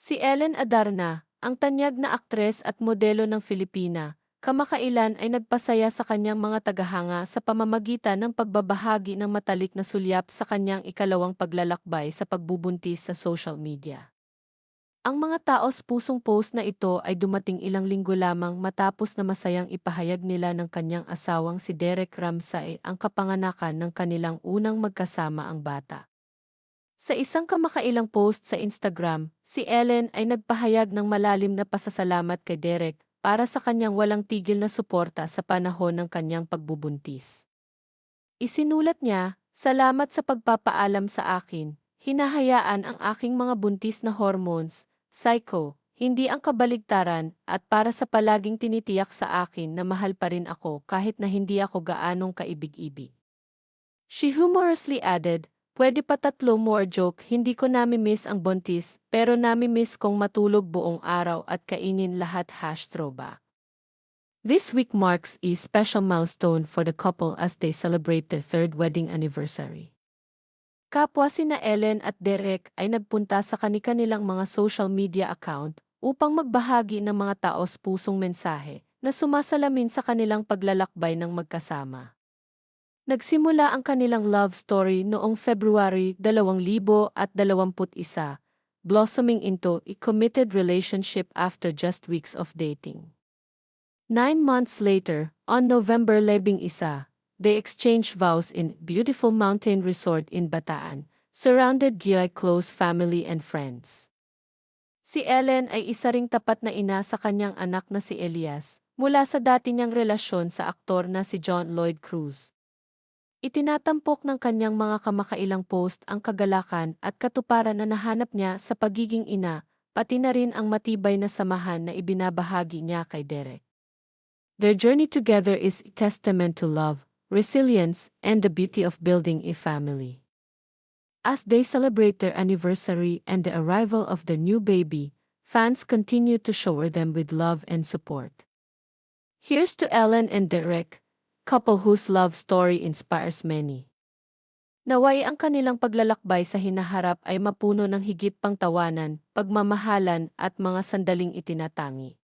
Si Ellen Adarna, ang tanyag na aktres at modelo ng Filipina, kamakailan ay nagpasaya sa kanyang mga tagahanga sa pamamagitan ng pagbabahagi ng matalik na sulyap sa kanyang ikalawang paglalakbay sa pagbubuntis sa social media. Ang mga taos pusong post na ito ay dumating ilang linggo lamang matapos na masayang ipahayag nila ng kanyang asawang si Derek Ramsay ang kapanganakan ng kanilang unang magkasama ang bata. Sa isang kamakailang post sa Instagram, si Ellen ay nagpahayag ng malalim na pasasalamat kay Derek para sa kanyang walang tigil na suporta sa panahon ng kanyang pagbubuntis. Isinulat niya, Salamat sa pagpapaalam sa akin, hinahayaan ang aking mga buntis na hormones, psycho, hindi ang kabaligtaran, at para sa palaging tinitiyak sa akin na mahal pa rin ako kahit na hindi ako gaanong kaibig-ibig. She humorously added, Pwede pa tatlo more joke, hindi ko nami-miss ang buntis, pero nami-miss kong matulog buong araw at kainin lahat hash throwback. This week marks a special milestone for the couple as they celebrate their third wedding anniversary. Kapwa sina Ellen at Derek ay nagpunta sa kanilang mga social media account upang magbahagi ng mga taos pusong mensahe na sumasalamin sa kanilang paglalakbay ng magkasama. Nagsimula ang kanilang love story noong February 2021, blossoming into a committed relationship after just weeks of dating. Nine months later, on November 11, they exchanged vows in beautiful mountain resort in Bataan, surrounded by close family and friends. Si Ellen ay isa ring tapat na ina sa kanyang anak na si Elias, mula sa dati niyang relasyon sa aktor na si John Lloyd Cruz. Itinatampok ng kanyang mga kamakailang post ang kagalakan at katuparan na nahanap niya sa pagiging ina, pati na rin ang matibay na samahan na ibinabahagi niya kay Derek. Their journey together is a testament to love, resilience, and the beauty of building a family. As they celebrate their anniversary and the arrival of their new baby, fans continue to shower them with love and support. Here's to Ellen and Derek, couple whose love story inspires many. Naway ang kanilang paglalakbay sa hinaharap ay mapuno ng higit pang tawanan, pagmamahalan at mga sandaling itinatangi.